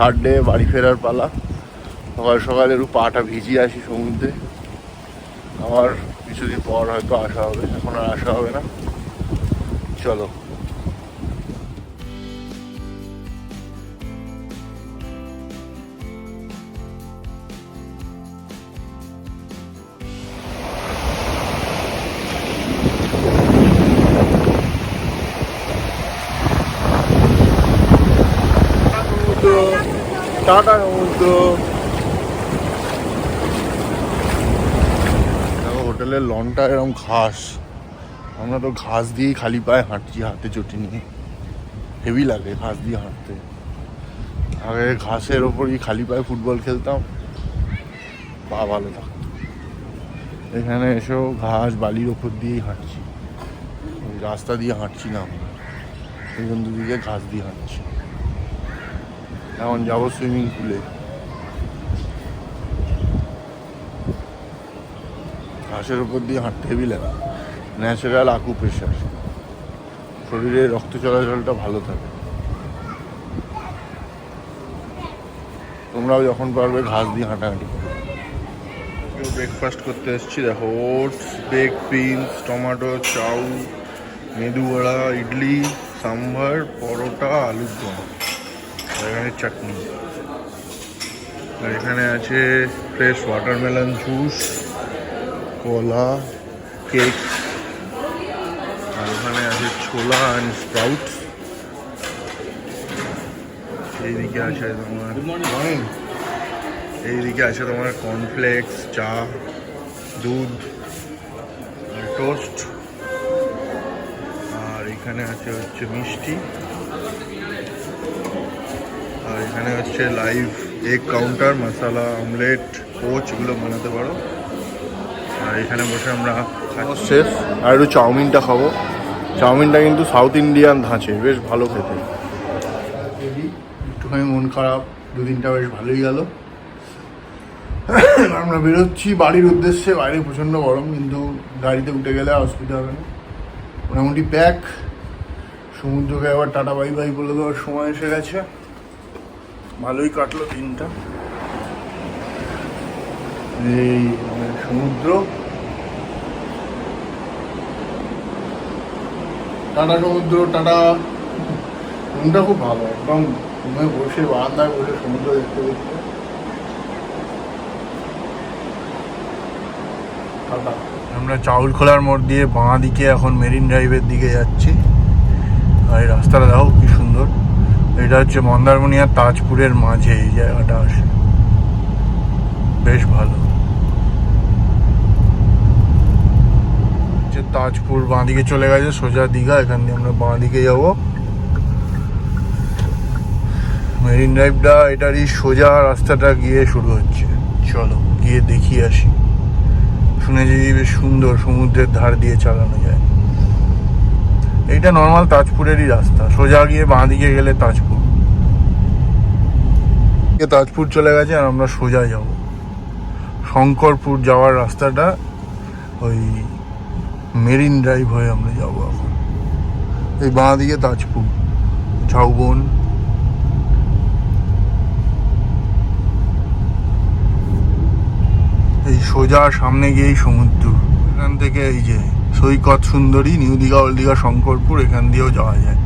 Third day বাড়ি ফেরার পালা। সকাল সকাল একটু পাটা ভিজিয়ে আসি সমুদ্রে। আবার কিছুদিন পর হয়তো আসা হবে। এখন আর আসা হবে না। চলো। টাটা সমুদ্র হোটেলের লনটা এরকম ঘাস। আমরা তো ঘাস দিয়েই খালি পায়ে হাঁটছি হাতে চটি নিয়ে। হেভি লাগে ঘাস দিয়ে হাঁটতে। আগে ঘাসের ওপরই খালি পায়ে ফুটবল খেলতাম। পা ভালো থাকতো। এখানে এসেও ঘাস বালির ওপর দিয়েই হাঁটছি। রাস্তা দিয়ে হাঁটছি না আমরা। দুদিকে ঘাস দিয়ে হাঁটছি। এখন যাব সুইমিং পুলে। ঘাসের উপর দিয়ে হাঁটতে হেভি লাগে। ন্যাচারাল আকু প্রেশার শরীরে রক্ত চলাচলটা ভালো থাকে। তোমরাও যখন পারবে ঘাস দিয়ে হাঁটাহাঁটি ব্রেকফাস্ট করতে এসেছি, দেখো ওটস বেক বিনস টমেটো চাউ মেদু বড়া, ইডলি, সাম্বার, পরোটা, আলুর দম। এখানে চাটনি। আর এখানে আছে ফ্রেশ ওয়াটারমেলন জুস কলা কেক আর ওখানে আছে ছোলা অ্যান্ড স্প্রাউট এইদিকে আছে তোমার এইদিকে আছে তোমার কর্নফ্লেক্স চা দুধ আর টোস্ট আর এখানে আছে হচ্ছে মিষ্টি। এখানে হচ্ছে live egg counter masala omelette coach এগুলো বানাতে পারো। আর এখানে বসে আমরা শেষ। আর একটু চাউমিনটা খাব। চাউমিনটা কিন্তু সাউথ ইন্ডিয়ান ধাঁচে বেশ ভালো খেতে। একটুখানি মন খারাপ দুদিনটা বেশ ভালোই গেল। আমরা বেরোচ্ছি বাড়ির উদ্দেশ্যে বাইরে প্রচণ্ড গরম কিন্তু গাড়িতে উঠে গেলে অসুবিধা হবে না। মোটামুটি প্যাক সমুদ্রকে আবার টাটা বাই বাই বলে দেওয়ার সময় এসে গেছে। ভালোই কাটলো দিনটা। এই সমুদ্র। টাটা সমুদ্র টাটা। রুমটা খুব ভালো একদম রুমে বসে বারান্দায় বসে সমুদ্র দেখতে দেখতে। আমরা চাউল খোলার মোড় দিয়ে বাঁ দিকে এখন মেরিন ড্রাইভের দিকে যাচ্ছি। আর এই রাস্তাটা দেখো কি এটা হচ্ছে মন্দারমণি আর তাজপুরের মাঝে, এই জায়গাটা আসে বেশ ভালো। হচ্ছে তাজপুর বাঁদিকে চলে গেছে, সোজা দীঘা, এখান দিয়ে আমরা বাঁদিকে যাব। মেরিন ড্রাইভটা এটারই সোজা রাস্তাটা গিয়ে শুরু হচ্ছে। চলো, গিয়ে দেখি আসি। শুনেছি বেশ সুন্দর, সমুদ্রের ধার দিয়ে চালানো যায়। এইটা নর্মাল তাজপুরেরই রাস্তা। সোজা গিয়ে বাঁ দিকে গেলে তাজপুর। তাজপুর চলে গেছে আর আমরা সোজা যাব। শঙ্করপুর যাওয়ার রাস্তাটা ওই মেরিন ড্রাইভ হয়ে আমরা যাব এখন। এই বাঁ দিকে তাজপুর, ঝাউবন। এই সোজা সামনে গিয়েই সমুদ্র। এখান থেকে এই যে সৈকত সুন্দরী নিউ দীঘা ওল্ড দীঘা শঙ্করপুর এখান দিয়েও যাওয়া যায়।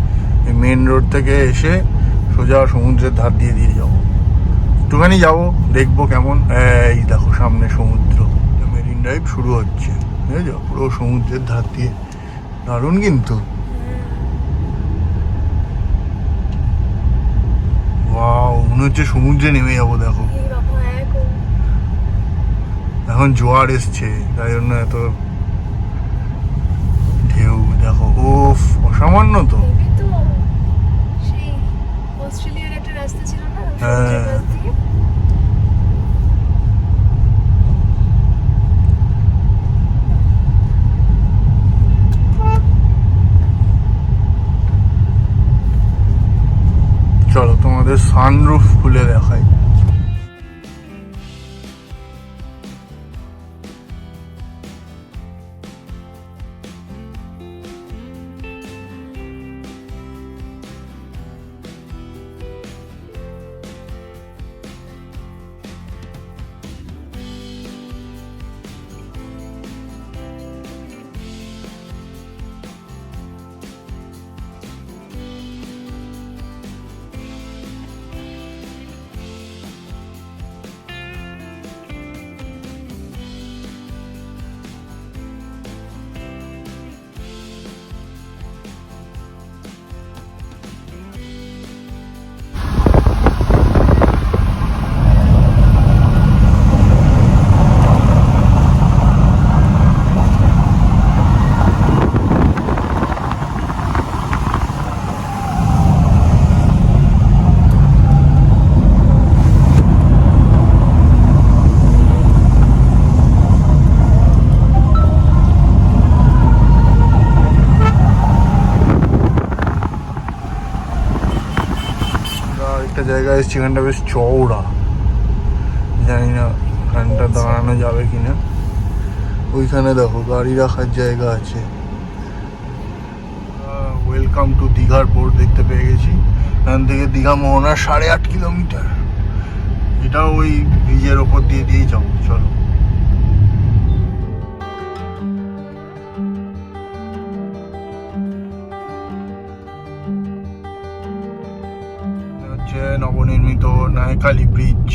এই মেন রোড থেকে এসে সোজা সমুদ্রের ধার দিয়ে দিয়ে যাব। একটুখানি যাব দেখব কেমন। এই দেখো সামনে সমুদ্র। মেরিন ড্রাইভ শুরু হচ্ছে। বুঝেছ? পুরো সমুদ্রের ধার দিয়ে। দারুণ কিন্তু। মনে হচ্ছে সমুদ্রে নেমে যাব দেখো। এখন জোয়ার এসছে তাই জন্য এত ঢেউ দেখো ওফ অসামান্য তো সেই অস্ট্রেলিয়ার একটা রাস্তা ছিল না হ্যাঁ। চলো তোমাদের সানরুফ খুলে দেখাই। জায়গায় এসেছি এখানটা বেশ চওড়া। জানি না ওখানটা দাঁড়ানো যাবে কি না ওইখানে দেখো গাড়ি রাখার জায়গা আছে। ওয়েলকাম টু দীঘার পোর্ট দেখতে পেয়ে গেছি। এখান থেকে দীঘা মোহনা সাড়ে আট কিলোমিটার। এটাও ওই ব্রিজের ওপর দিয়ে দিয়েই যাব চলো। হচ্ছে নবনির্মিত নায়কালী ব্রিজ!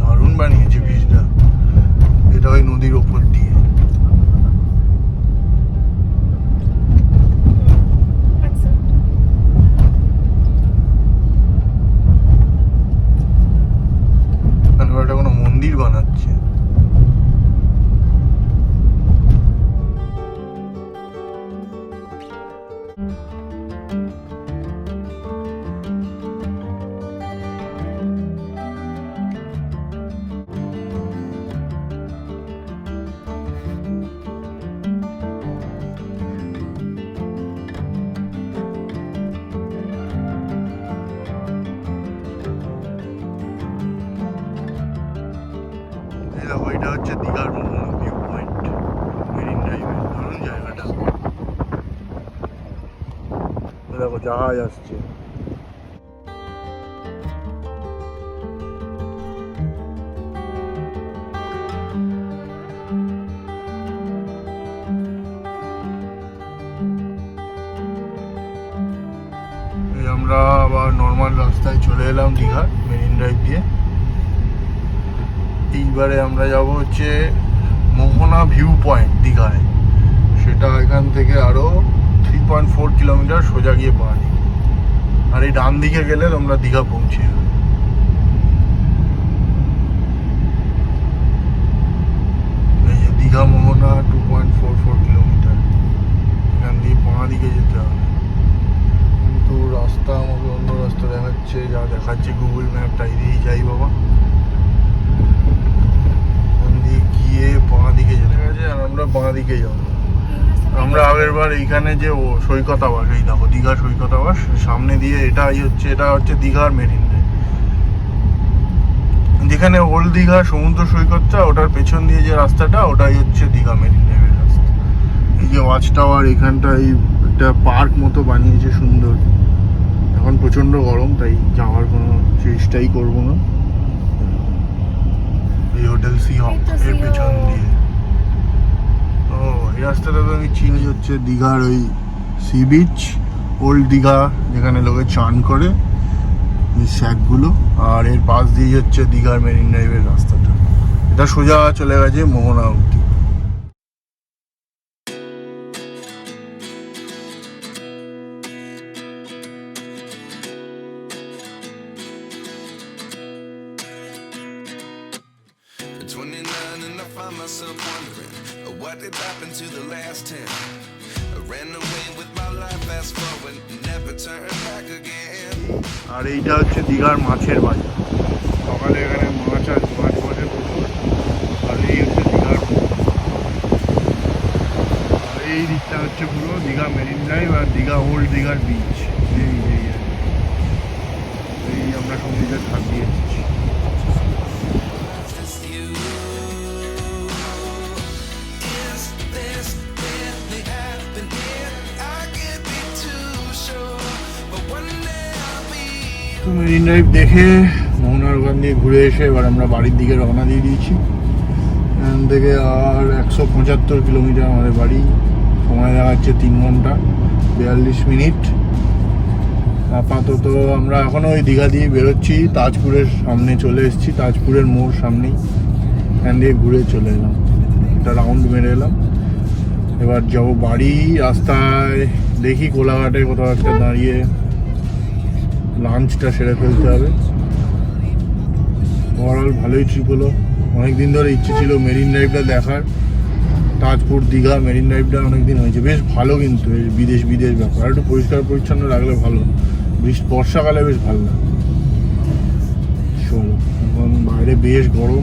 দারুণ বানিয়েছে ব্রিজটা। এটা ওই নদীর ওপর দিয়ে। দেখো জাহাজ আসছে। আমরা আবার নর্মাল রাস্তায় চলে এলাম দীঘার মেরিন ড্রাইভ দিয়ে। এইবারে আমরা যাব হচ্ছে মোহনা ভিউ পয়েন্ট দীঘায়। সেটা এখান থেকে আরও থ্রি পয়েন্ট ফোর কিলোমিটার সোজা গিয়ে পাহাড়ি। আর এই ডান দিকে গেলে তোমরা দীঘা পৌঁছে যাবে। Digha Mohana two point four four kilometre এখান দিয়ে পাড়া দিকে যেতে হবে। কিন্তু রাস্তা আমাকে অন্য রাস্তা দেখাচ্ছে, যা দেখাচ্ছে গুগল ম্যাপ তাই দিয়েই যাই বাবা। ওখান দিয়ে গিয়ে বাঁ দিকে যেতে গেছে আর আমরা বাঁ দিকে যাব। আমরা আগের বার এইখানে যে ও সৈকত আবাস এই দেখো দীঘা সৈকত আবাস সামনে দিয়ে এটাই হচ্ছে এটা হচ্ছে দীঘার মেরিন যেখানে ওল্ড দীঘা সমুদ্র সৈকতটা ওটার পেছন দিয়ে যে রাস্তাটা ওটাই হচ্ছে দীঘা মেরিন ড্রাইভের রাস্তা। এই যে ওয়াচ টাওয়ার এখানটা এই একটা পার্ক মতো বানিয়েছে সুন্দর। এখন প্রচণ্ড গরম তাই যাওয়ার কোনো চেষ্টাই করব না। এই হোটেল সি হক এর পেছন দিয়ে। ও, এই রাস্তাটা তো আমি চিনি হচ্ছে দীঘার ওই সি বিচ ওল্ড দীঘা, যেখানে লোকে চান করে এই শ্যাকগুলো আর এর পাশ দিয়ে হচ্ছে দীঘার মেরিন ড্রাইভের রাস্তাটা। এটা সোজা চলে গেছে মোহনা অব্দি দেখে মোহনার ওখান দিয়ে ঘুরে এসে এবার আমরা বাড়ির দিকে রওনা দিয়ে দিয়েছি। এখান থেকে আর একশো পঁচাত্তর কিলোমিটার আমাদের বাড়ি। সময় দেখাচ্ছে তিন ঘণ্টা, বিয়াল্লিশ মিনিট। আপাতত আমরা এখনও ওই দীঘা দিয়ে বেরোচ্ছি, তাজপুরের সামনে চলে এসেছি, তাজপুরের মোড় সামনেই। এখান দিয়ে ঘুরে চলে এলাম, একটা রাউন্ড মেরে এলাম। এবার যাব বাড়ি, রাস্তায় দেখি কোলাঘাটে কোথাও একটা দাঁড়িয়ে। লাঞ্চটা সেরে ফেলতে হবে। ওভারঅল ভালোই ট্রিপ হলো। অনেকদিন ধরে ইচ্ছে ছিল মেরিন ড্রাইভটা দেখার। তাজপুর, দীঘা, মেরিন ড্রাইভটা অনেকদিন হয়েছে। বেশ ভালো কিন্তু বিদেশ বিদেশ ব্যাপার। একটু পরিষ্কার পরিচ্ছন্ন রাখলে ভালো। বৃষ্টি বর্ষাকালে বেশ ভালো লাগে। চলো, এখন বাইরে বেশ গরম।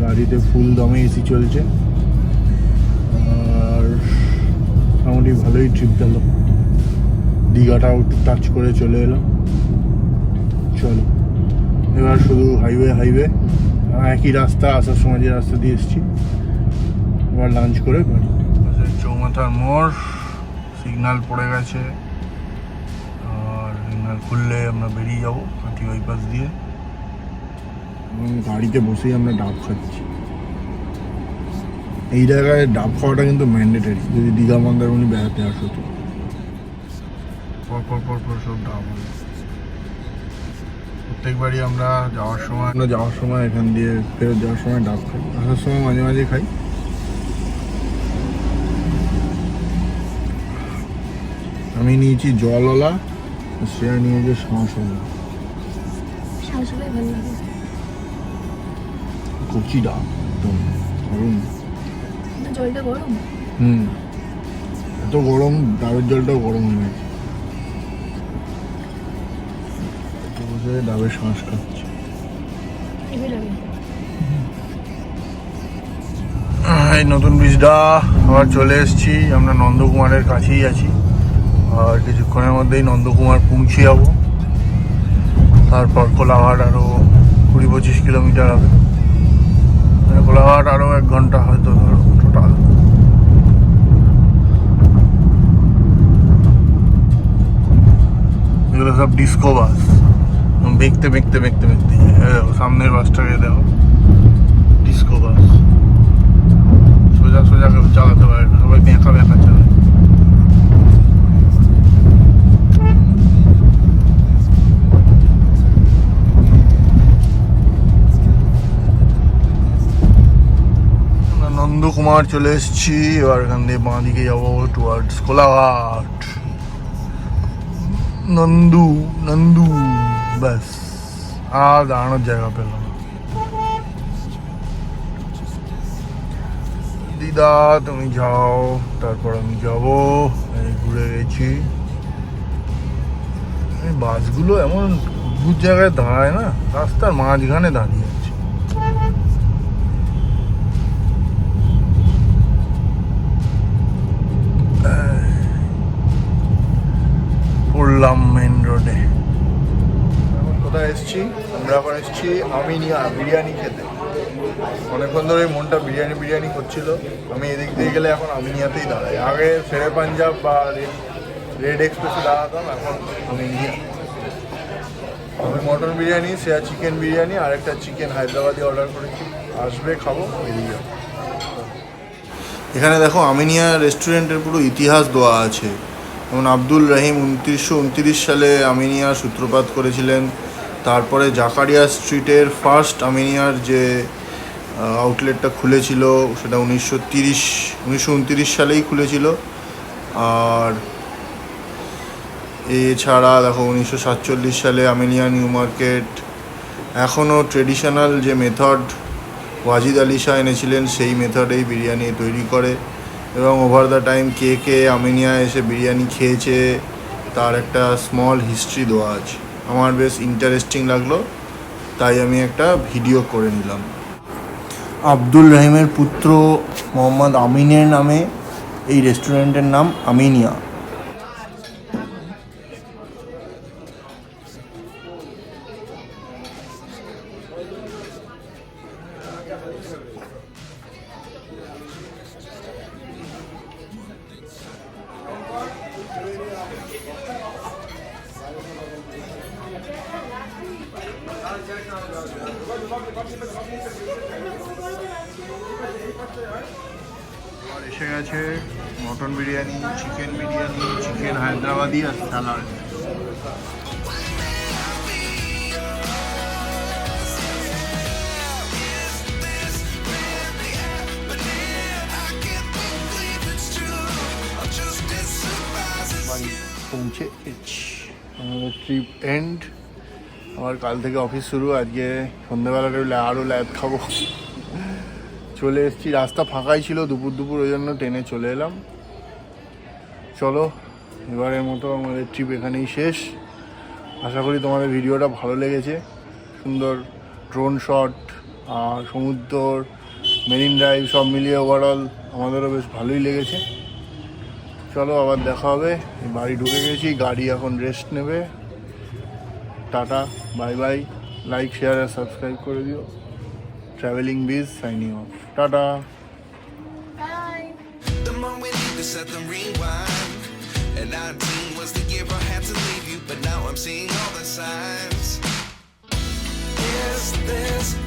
গাড়িতে ফুল দমে এসি চলছে। আর মোটামুটি ভালোই ট্রিপ গেল। দীঘাটাও একটু টাচ করে চলে এলাম। চলো। এবার শুধু হাইওয়ে হাইওয়ে একই রাস্তা আসার সময় যে রাস্তা দিয়ে এসেছি এবার লাঞ্চ করে বাড়ি। চৌমাথার মোড় সিগন্যাল পড়ে গেছে আর সিগন্যাল খুললে আমরা বেরিয়ে যাব হাতি বাইপাস দিয়ে। এবং গাড়িতে বসেই আমরা ডাব খাচ্ছি। এই জায়গায় ডাব খাওয়াটা কিন্তু ম্যান্ডেটারি যদি দীঘা মন্দারমণি বেড়াতে আসো তো। পর পর পর পর সব ডাব হবে প্রত্যেকবারই আমরা যাওয়ার সময় আমরা যাওয়ার সময় এখান দিয়ে ফেরত যাওয়ার সময় ডাব খাই। আসার সময় মাঝে মাঝে খাই। আমি নিয়েছি জলওয়ালা শ্রেয়া নিয়েছে শাঁসওয়ালা। কচি ডাব একদম দারুণ। জলটা গরম? হুম। এত গরম ডাবের জলটাও গরম হয়ে বসে ডাবের হেভি লাগে এই নতুন ব্রিজটা আবার চলে এসেছি। আমরা নন্দকুমারের কাছেই আছি। আর কিছুক্ষণের মধ্যেই নন্দকুমার পৌঁছে যাব। তারপর কোলাঘাট আরও কুড়ি পঁচিশ কিলোমিটার হবে। মানে কোলাঘাট আরও এক ঘণ্টা হয়তো ধরো টোটাল এগুলো সব ডিস্কো বাস বেঁকতে বেঁকতে বেঁকতে বেঁকতে যায়। এই দেখো, সামনের বাসটাকে দেখো। ডিস্কো বাস সোজা সোজা চালাতে পারে না, সবাই বেঁকা বেঁকা চালায়। নন্দকুমার চলে এসেছি, এবার এখান দিয়ে বাঁ দিকে যাব টুয়ার্ডস কোলাঘাট। নন্দু নন্দু। ব্যাস আর দাঁড়ানোর জায়গা পেলাম না। দিদা তুমি যাও তারপর আমি যাব ঘুরে গেছি বাসগুলো এমন অদ্ভুত জায়গায় দাঁড়ায় না রাস্তার মাঝখানে দাঁড়িয়ে আছে পড়লাম মেন রোডে কোথায় এসছি, আমরা এখন এসছি আমিনিয়া বিরিয়ানি খেতে। অনেকক্ষণ ধরে মনটা বিরিয়ানি বিরিয়ানি করছিল। আমি এদিক দিয়ে গেলে এখন আমিনিয়াতেই দাঁড়াই। আগে শেরে পাঞ্জাব বা রেড এক্সপ্রেসে দাঁড়াতাম, এখন আমিনিয়া আমি মটন বিরিয়ানি, সেয়া চিকেন বিরিয়ানি আর একটা চিকেন হায়দ্রাবাদি অর্ডার করেছি। আসবে, খাব যাব এখানে দেখো আমিনিয়া রেস্টুরেন্টের পুরো ইতিহাস দেওয়া আছে। যেমন আব্দুল রহিম উনত্রিশশো উনত্রিশ সালে আমিনিয়ার সূত্রপাত করেছিলেন। তারপরে জাকারিয়া স্ট্রিটের ফার্স্ট আমিনিয়ার যে আউটলেটটা খুলেছিল, সেটা উনিশশো তিরিশ, উনিশশো উনত্রিশ সালেই খুলেছিল। আর এছাড়া দেখো, উনিশশো সাতচল্লিশ সালে আমিনিয়া নিউ মার্কেট। এখনও ট্রেডিশনাল যে মেথড ওয়াজিদ আলী শাহ এনেছিলেন, সেই মেথডেই বিরিয়ানি তৈরি করে। এবং ওভার দ্য টাইম কে কে আমিনিয়া এসে বিরিয়ানি খেয়েছে, তার একটা স্মল হিস্ট্রি দেওয়া আছে। আমার বেশ ইন্টারেস্টিং লাগল, তাই আমি একটা ভিডিও করে নিলাম। আব্দুল রহিমের পুত্র মোহাম্মদ আমিনের নামে এই রেস্টুরেন্টের নাম আমিনিয়া। এসে গেছে mutton biryani chicken biryani chicken Hyderabadi আর স্যালাড বাড়ি পৌঁছে গেছি আমাদের ট্রিপ এন্ড আমার কাল থেকে অফিস শুরু আজকে সন্ধ্যেবেলাটা আরও ল্যাব খাব চলে এসেছি। রাস্তা ফাঁকাই ছিল, দুপুর দুপুর, ওই জন্য ট্রেনে চলে এলাম। চলো, এবারের মতো আমাদের ট্রিপ এখানেই শেষ। আশা করি তোমাদের ভিডিওটা ভালো লেগেছে। সুন্দর ড্রোন শট আর সমুদ্র মেরিন ড্রাইভ সব মিলিয়ে ওভারঅল আমাদেরও বেশ ভালোই লেগেছে। চলো, আবার দেখা হবে। বাড়ি ঢুকে গেছি, গাড়ি এখন রেস্ট নেবে। Tata bye bye like share আর সাবস্ক্রাইব করে দিও। Traveling Biz signing off. Tata. Bye. The moment we set the rewind. And 19 was the I had to leave you, but now I'm seeing all the signs. Is this